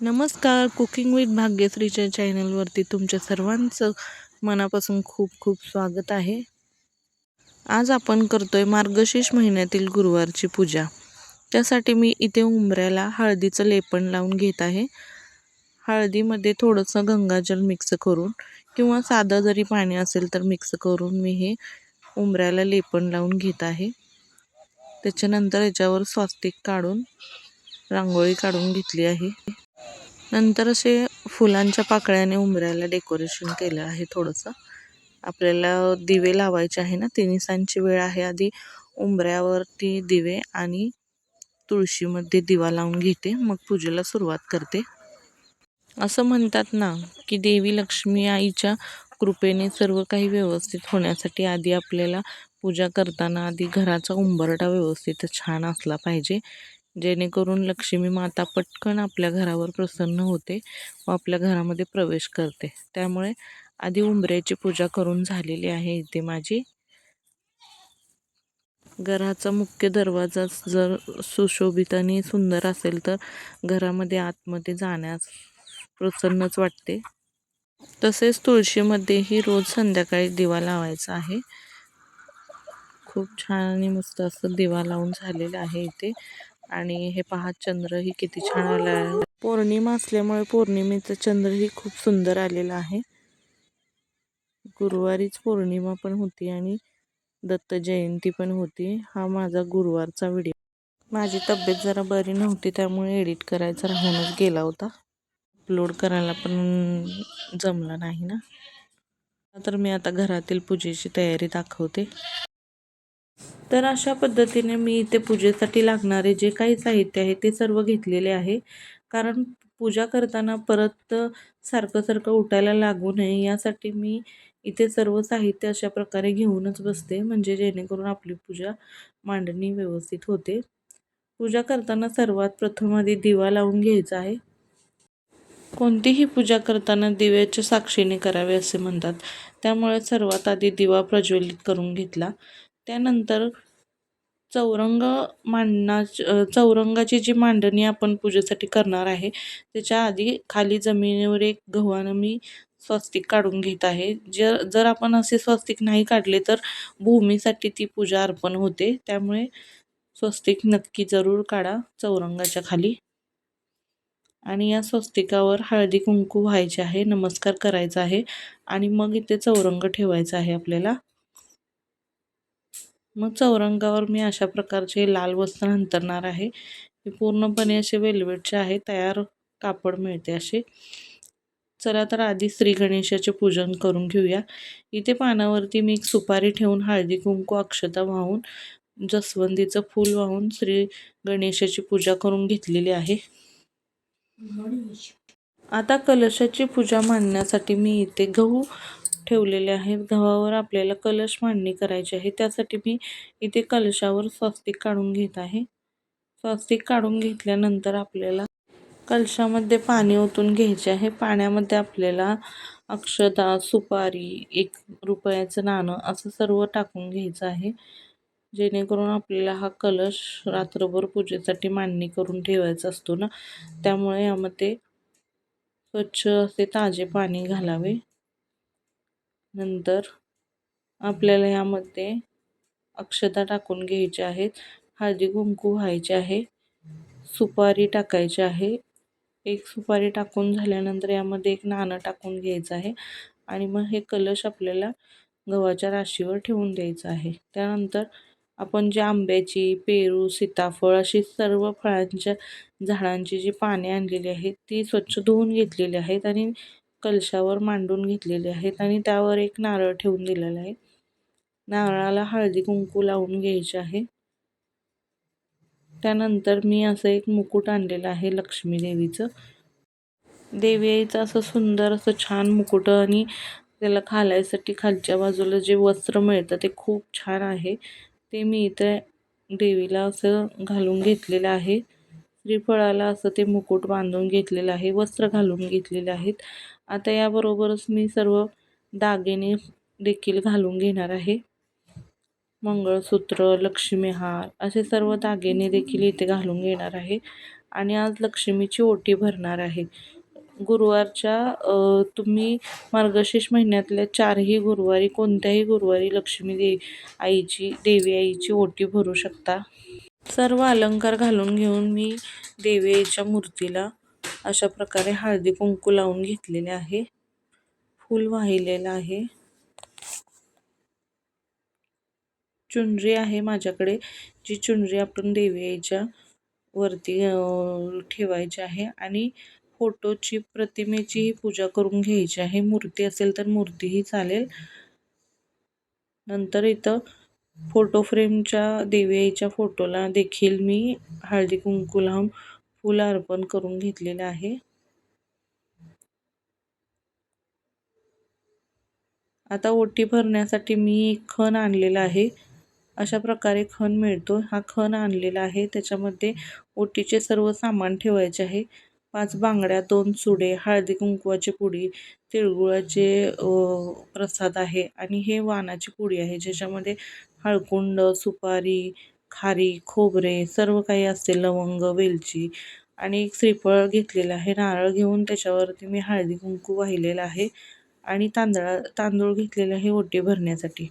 नमस्कार cooking with भाग्यश्रीच्या चॅनलवरती तुमच्या सर्वांचं मनापासून खूप खूप स्वागत आहे. आज आपण करतोय मार्गशीर्ष महिन्यातील गुरुवारची पूजा. त्यासाठी मी इथे उंबऱ्याला हळदीचं लेपण लावून घेत आहे. हळदीमध्ये थोडंसं गंगाजल मिक्स करून किंवा साधं जरी पाणी असेल तर मिक्स करून मी हे उंबऱ्याला लेपण लावून घेत आहे. त्याच्यानंतर याच्यावर स्वास्तिक काढून रांगोळी काढून घेतली आहे. नंतर असे फुलांच्या पाकळ्याने उंबऱ्याला डेकोरेशन केलं आहे थोडंसं. आपल्याला दिवे लावायचे आहे ना तिन्हीसांची वेळ आहे आधी उंबऱ्यावरती दिवे आणि तुळशीमध्ये दिवा लावून घेते मग पूजेला सुरुवात करते. असं म्हणतात ना की देवी लक्ष्मी आईच्या कृपेने सर्व काही व्यवस्थित होण्यासाठी आधी आपल्याला पूजा करताना आधी घराचा उंबरटा व्यवस्थित छान असला पाहिजे. जेणेकरून लक्ष्मी माता पटकन आपल्या घरावर प्रसन्न होते व आपल्या घरामध्ये प्रवेश करते. त्यामुळे आधी उंबऱ्याची पूजा करून झालेली आहे इथे माझी. घराचा मुख्य दरवाजा जर सुशोभित आणि सुंदर असेल तर घरामध्ये आतमध्ये जाण्यास प्रसन्नच वाटते. तसेच तुळशीमध्येही रोज संध्याकाळी दिवा लावायचा आहे. खूप छान आणि मस्त असं दिवा लावून झालेलं आहे इथे. आणि हे पहा चंद्रही किती छान आला आहे. पौर्णिमा असल्यामुळे पौर्णिमेचं चंद्रही खूप सुंदर आलेला आहे. गुरुवारीच पौर्णिमा पण होती आणि दत्त जयंती पण होती. हा माझा गुरुवारचा व्हिडिओ माझी तब्येत जरा बरी नव्हती त्यामुळे एडिट करायचा राहूनच गेला होता. अपलोड करायला पण जमला नाही ना. तर मी आता घरातील पूजेची तयारी दाखवते. तर अशा पद्धतीने मी इथे पूजेसाठी लागणारे जे काही साहित्य आहे ते सर्व घेतलेले आहे. कारण पूजा करताना परत सारखं सारखं उठायला लागू नये यासाठी मी इथे सर्व साहित्य अशा प्रकारे घेऊनच बसते. म्हणजे जेणेकरून आपली पूजा मांडणी व्यवस्थित होते. पूजा करताना सर्वात प्रथम आधी दिवा लावून घ्यायचा आहे. कोणतीही पूजा करताना दिव्याच्या साक्षीने करावे असे म्हणतात. त्यामुळे सर्वात आधी दिवा प्रज्वलित करून घेतला. त्यानंतर चौरंग मांडणा चौरंगाची जी मांडणी आपण पूजेसाठी करणार आहे त्याच्या आधी खाली जमिनीवर एक गव्हानं मी स्वस्तिक काढून घेत आहे. जर जर आपण असे स्वस्तिक नाही काढले तर भूमीसाठी ती पूजा अर्पण होते. त्यामुळे स्वस्तिक नक्की जरूर काढा चौरंगाच्या खाली. आणि या स्वस्तिकावर हळदी कुंकू व्हायचे आहे नमस्कार करायचा आहे आणि मग इथे चौरंग ठेवायचा आहे आपल्याला. मग चौरंगावर मी अशा प्रकारचे लाल वस्त्र अंतरणार आहे. हे पूर्णपणे असे वेलवेटचे आहे तयार कापड मिळते असे. चला तर आधी श्री गणेशाचे पूजन करून घेऊया. इथे पानावरती मी एक सुपारी ठेवून हळदी कुंकू अक्षता वाहून जसवंदीचं फूल वाहून श्री गणेशाची पूजा करून घेतलेली आहे. आता कलशाची पूजा मांडण्यासाठी मी इथे गहू ठेवलेले आहेत. गव्हावर आपल्याला कलश मांडणी करायची आहे. त्यासाठी मी इथे कलशावर स्वस्तिक काढून घेत आहे. स्वस्तिक काढून घेतल्यानंतर आपल्याला कलशामध्ये पाणी ओतून घ्यायचे आहे. पाण्यामध्ये आपल्याला अक्षता सुपारी एक रुपयाचं नाणं असं सर्व टाकून घ्यायचं आहे. जेणेकरून आपल्याला हा कलश रात्रभर पूजेसाठी मांडणी करून ठेवायचा असतो ना. त्यामुळे यामध्ये स्वच्छ असे ताजे पाणी घालावे. नंतर आपल्याला यामध्ये अक्षता टाकून घ्यायचे आहेत. हळदी कुंकू व्हायचे आहे. सुपारी टाकायची आहे. एक सुपारी टाकून झाल्यानंतर यामध्ये एक नाणं टाकून घ्यायचं आहे. आणि मग हे कलश आपल्याला गव्हाच्या राशीवर ठेवून द्यायचं आहे. त्यानंतर आपण जे आंब्याची पेरू सीताफळ अशी सर्व फळांच्या झाडांची जी पाने आणलेली आहेत ती स्वच्छ धुवून घेतलेली आहेत आणि कलशावर मांडून घेतलेले आहेत आणि त्यावर एक नारळ ठेवून दिलेला आहे. नारळाला हळदी कुंकू लावून घ्यायचे आहे. त्यानंतर मी असं एक मुकुट आणलेलं आहे लक्ष्मी देवीचं. देवीचं असं सुंदर असं छान मुकुट आणि त्याला घालायसाठी खालच्या बाजूला जे वस्त्र मिळतं ते खूप छान आहे. ते मी इथे देवीला असं घालून घेतलेलं आहे. श्रीफळाला असं ते मुकुट बांधून घेतलेलं आहे वस्त्र घालून घेतलेले आहेत. आता याबरोबरच मी सर्व दागिने देखील घालून घेणार आहे. मंगळसूत्र लक्ष्मीहार असे सर्व दागिने देखील इथे घालून घेणार आहे. आणि आज लक्ष्मीची ओटी भरणार आहे. गुरुवारच्या तुम्ही मार्गशीर्ष महिन्यातल्या चारही गुरुवारी कोणत्याही गुरुवारी लक्ष्मी दे आईची देवी आईची ओटी भरू शकता. सर्व अलंकार घालून घेऊन मी देवी आईच्या मूर्तीला अशा प्रकारे हळदी कुंकू लावून घेतलेले आहे. फूल वाहिलेलं आहे. चुनरी आहे माझ्याकडे जी चुनरी आपण देवी आईच्या वरती ठेवायची आहे. आणि फोटोची प्रतिमेचीही पूजा करून घ्यायची आहे. मूर्ती असेल तर मूर्तीही चालेल. नंतर इथं फोटो फ्रेमच्या देवी आईच्या फोटोला देखील मी हळदी कुंकू लावून फूल अर्पण करून घेतलेलं आहे. आता ओटी भरण्यासाठी मी एक खण आणलेला आहे. अशा प्रकारे खण मिळतो. हा खण आणलेला आहे. त्याच्यामध्ये ओटीचे सर्व सामान ठेवायचे आहे. पाच बांगड्या दोन चुडे हळदी कुंकवाची पुडी तिळगुळाचे प्रसाद आहे. आणि हे वाणाची पुडी आहे ज्याच्यामध्ये हळकुंड सुपारी खारी खोबरे सर्व काही असते लवंग वेलची आणि एक श्रीफळ घेतलेलं आहे. नारळ घेऊन त्याच्यावरती मी हळदी कुंकू वाहिलेलं आहे आणि तांदळा तांदूळ घेतलेले आहे ओटी भरण्यासाठी.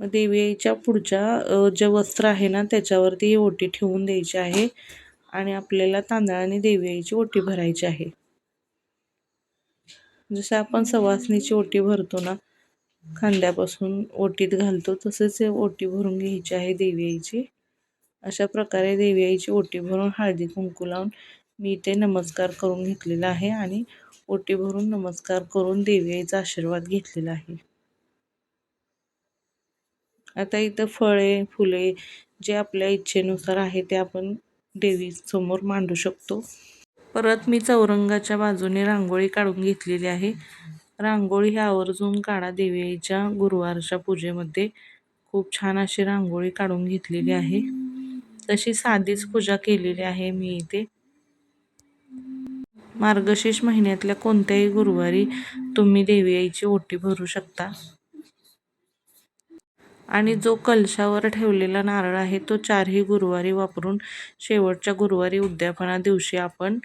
मग देवीच्या पुढच्या जे वस्त्र आहे ना त्याच्यावरती ही ओटी ठेवून द्यायची आहे आणि आपल्याला तांदळाने देवी आईची ओटी भरायची आहे. जसं आपण सवासणीची ओटी भरतो ना खांद्यापासून ओटीत घालतो. तसेच हे ओटी भरून घ्यायची आहे देवी आईची. अशा प्रकारे देवी आईची ओटी भरून हळदी कुंकू लावून मी ते नमस्कार करून घेतलेला आहे आणि ओटी भरून नमस्कार करून देवी आईचा आशीर्वाद घेतलेला आहे. आता इथं फळे फुले जे आपल्या इच्छेनुसार आहे ते आपण देवी समोर मांडू शकतो. परत मी चौरंगाच्या बाजूने रांगोळी काढून घेतलेली आहे. रांगोळी ही आवर्जून काढा देवीच्या गुरुवारच्या पूजेमध्ये. खूप छान अशी रांगोळी काढून घेतलेली आहे. तशी साधीच पूजा केलेली आहे मी इथे. मार्गशीर्ष महिन्यातल्या कोणत्याही गुरुवारी तुम्ही देवी आईची ओटी भरू शकता. आणि जो कलशावर ठेवलेला नारळ आहे तो चारही गुरुवारी वापरून शेवटच्या गुरुवारी उद्यापना दिवशी आपण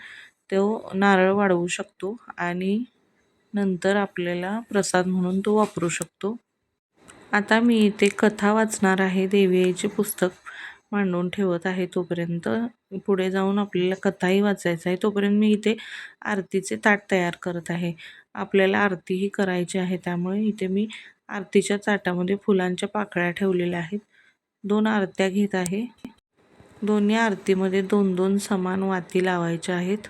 तो नारळ वाढवू शकतो. आणि नंतर आपल्याला प्रसाद म्हणून तो वापरू शकतो. आता मी इथे कथा वाचणार आहे. देवी आईचे पुस्तक मांडून ठेवत आहे तोपर्यंत. पुढे जाऊन आपल्याला कथाही वाचायचं आहे. तोपर्यंत मी इथे आरतीचे ताट तयार करत आहे. आपल्याला आरतीही करायची आहे. त्यामुळे इथे मी आरतीच्या ताटामध्ये फुलांच्या पाकळ्या ठेवलेल्या आहेत. दोन आरत्या घेत आहे. दोन्ही आरतीमध्ये दोन दोन समान वाती लावायच्या आहेत.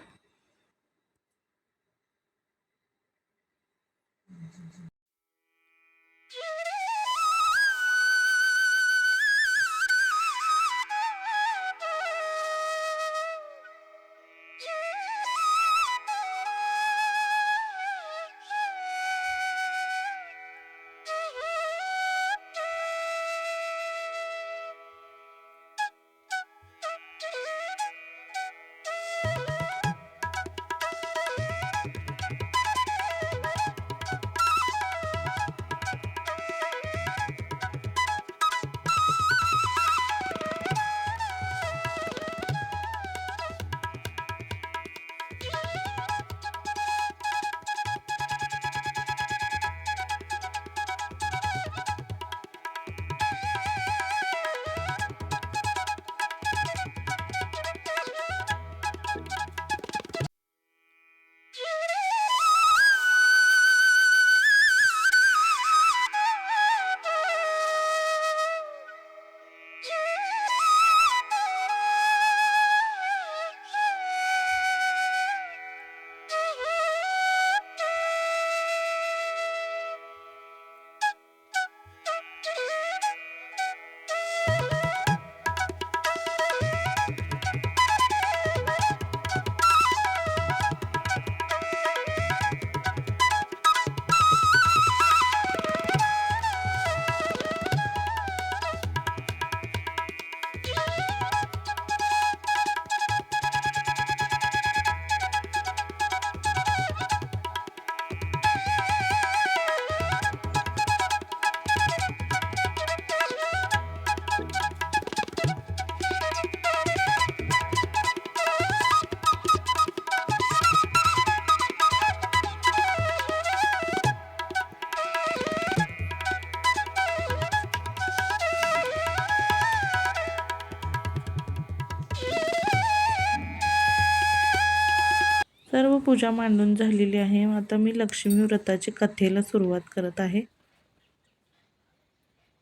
पूजा मांडून झालेली आहे. आता मी लक्ष्मी व्रताची कथेला सुरुवात करत आहे.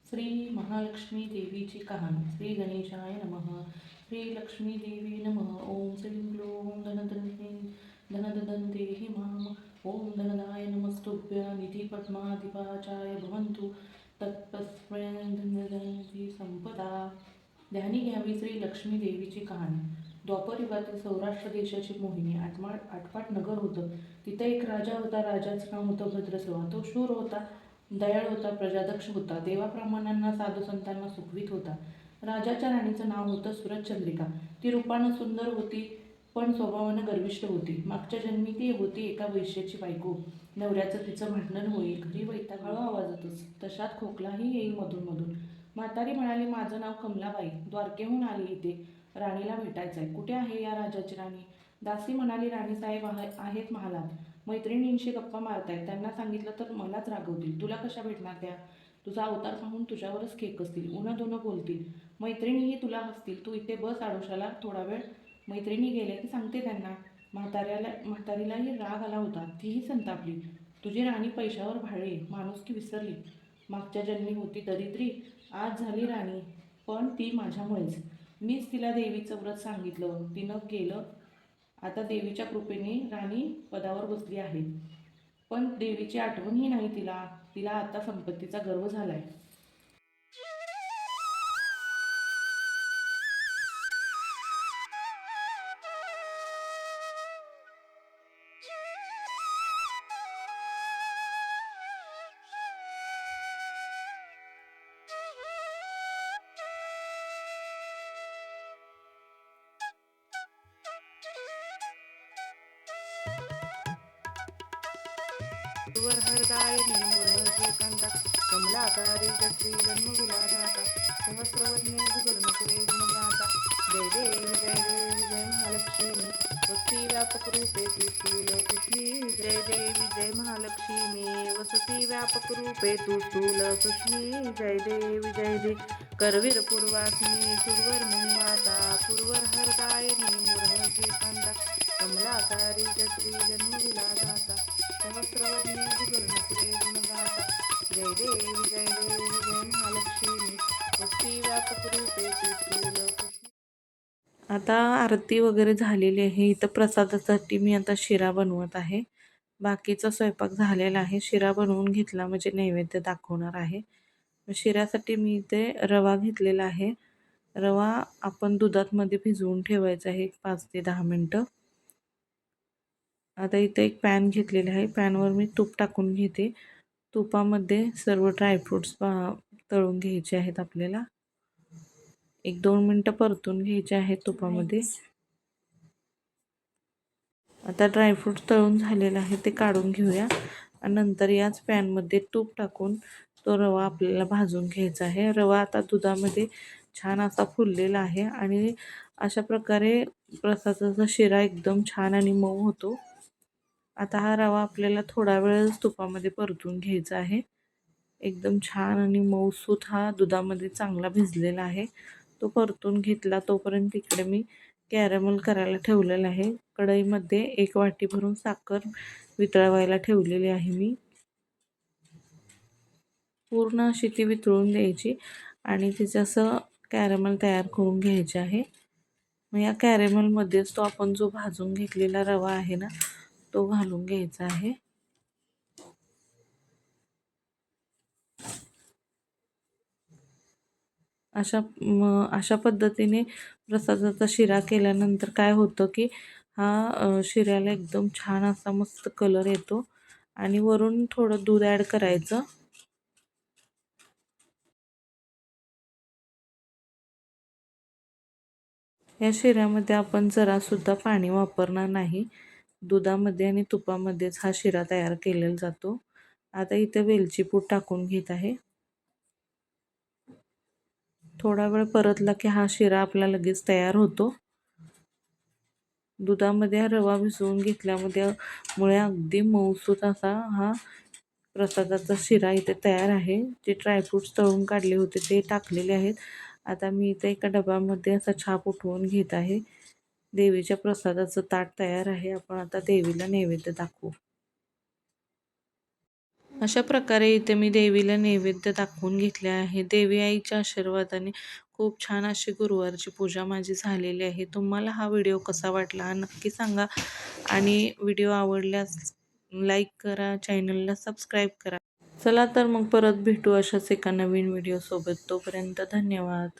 श्री महालक्ष्मी देवीची कहाणी. श्री गणेशाय नमः. श्री लक्ष्मी देवी नमः. ओम श्रीं क्लों धनधन्ये हि माम. ओम धनदाय नमस्तुभ्य निधी पद्माधिपाचाय तत्पत्प धनदंती संपदा ध्यानी घ्यावी श्री लक्ष्मी देवीची कहाणी. द्वापर युगातील सौराष्ट्र देशाची मोहिनी आटमाट आटपाट नगर होतं. तिथं एक राजा होता राजाचं नाव होतं भद्रसेवा. तो शूर होता दयाळ होता प्रजादक्ष होता. देवाप्रमाणांना साधू संतांना सुखवीत होता. राजाच्या राणीचं नाव होतं सुरजचंद्रिका. ती रूपानं सुंदर होती पण स्वभावानं गर्विष्ठ होती. मागच्या जन्मी ती होती एका वैश्याची बायको. नवऱ्याचं तिचं भांडण होईल. घरी वैता हळू आवाजातच तशात खोकलाही येईल मधून मधून म्हातारी म्हणाली माझं नाव कमलाबाई. द्वारकेहून आली इथे. राणीला भेटायचं आहे कुठे आहे या राजाची राणी? दासी म्हणाली राणीसाहेब आहे आहेत महालात. मैत्रिणींशी गप्पा मारतायत. त्यांना सांगितलं तर मलाच रागवतील. तुला कशा भेटणार त्या? तुझा अवतार पाहून तुझ्यावरच खेक असतील. उन्हा दोनं बोलतील. मैत्रिणीही तुला हसतील. तू इथे बस आडोशाला थोडा वेळ. मैत्रिणी गेल्या की सांगते त्यांना. म्हाताऱ्याला म्हातारीलाही राग आला होता. तीही संतापली. तुझी राणी पैशावर भाळली माणुसकी विसरली. मागच्या जन्मी होती दरिद्री. आज झाली राणी. पण ती माझ्यामुळेच. मीच तिला देवीचं व्रत सांगितलं. तिनं केलं. आता देवीच्या कृपेने राणी पदावर बसली आहे. पण देवीची आठवणही नाही तिला. तिला आता संपत्तीचा गर्व झाला आहे वर हरदायिनी मुरहरचे कांता कमलाकारी जत्री जन्म विलादाता सहस्रवर्णे सुगर्णपुरे गुणगाता जय देवी जय देवी जय महालक्ष्मी वसती व्यापक रूपे तू स्थूल जय देवी जय महालक्ष्मी वसती व्यापक रूपे तू स्थूल सुष्मी जय देवी जय देवी करवीर पूर्वासिनी सुरवर मुंगाता पूर्वर हरदायिनी मुरहरचे कांता कमलाकारी जत्री जन्म विलादाता जय देवी जय देवी जय महालक्ष्मी. भक्ती आता आरती वगैरे झालेली आहे. इथं प्रसादासाठी मी आता शिरा बनवत आहे. बाकीचा स्वयंपाक झालेला आहे. शिरा बनवून घेतला म्हणजे नैवेद्य दाखवणार आहे. शिऱ्यासाठी मी इथे रवा घेतलेला आहे. रवा आपण दुधात मध्ये भिजवून ठेवायचा आहे एक पाच ते दहा मिनटं. आता इथे एक पॅन घेतलेला आहे. पॅनवर मी तूप टाकून घेते. तुपामध्ये सर्व ड्रायफ्रूट्स तळून घ्यायचे आहेत आपल्याला. एक दोन मिनटं परतून घ्यायचे आहेत तुपामध्ये. आता ड्रायफ्रूट तळून झालेलं आहे ते काढून घेऊया. आणि नंतर याच पॅनमध्ये तूप टाकून तो रवा आपल्याला भाजून घ्यायचा आहे. रवा आता दुधामध्ये छान असा फुललेला आहे आणि अशा प्रकारे प्रसादाचा शिरा एकदम छान आणि मऊ होतो. आता हा रवा आपल्याला थोडा वेळच तुपामध्ये परतून घ्यायचा आहे. एकदम छान आणि मऊसूत हा दुधामध्ये चांगला भिजलेला आहे. तो परतून घेतला तोपर्यंत इकडे मी कॅरेमल करायला ठेवलेला आहे. कढईमध्ये एक वाटी भरून साखर वितळवायला ठेवलेली आहे मी. पूर्ण अशी ती वितळून द्यायची आणि तिचं असं कॅरेमल तयार करून घ्यायचे आहे. मग या कॅरेमलमध्येच तो आपण जो भाजून घेतलेला रवा आहे ना तो घालून घ्यायचा आहे. अशा अशा पद्धतीने प्रसादाचा शिरा केल्यानंतर काय होतं की हा शिऱ्याला एकदम छान असा मस्त कलर येतो आणि वरून थोडं दूध ॲड करायचं. या शिऱ्यामध्ये आपण जरासुद्धा पाणी वापरणार नाही. दुधामध्ये आणि तुपामध्येच हा शिरा तयार केलेला जातो. आता इथे वेलची पूड टाकून घेत आहे. थोडा वेळ परतला की हा शिरा आपला लगेच तयार होतो. दुधामध्ये रवा भिजवून घेतल्यामध्ये मुळे अगदी मऊसूत असा हा प्रसादाचा शिरा इथे तयार आहे. जे ड्रायफ्रूट्स तळून काढले होते ते टाकलेले आहेत. आता मी इथे एका डब्यामध्ये असा छाप उठवून घेत आहे. देवीच्या प्रसादाचं ताट तयार आहे. आपण आता देवीला नैवेद्य दाखवू. अशा प्रकारे इथे मी देवीला नैवेद्य दाखवून घेतले आहे. देवी आईच्या आशीर्वादाने खूप छान अशी गुरुवारची पूजा माझी झालेली आहे. तुम्हाला हा व्हिडिओ कसा वाटला हा नक्की सांगा. आणि व्हिडिओ आवडल्यास लाईक करा चॅनलला सबस्क्राईब करा. चला तर मग परत भेटू अशाच एका नवीन व्हिडिओसोबत. तोपर्यंत धन्यवाद.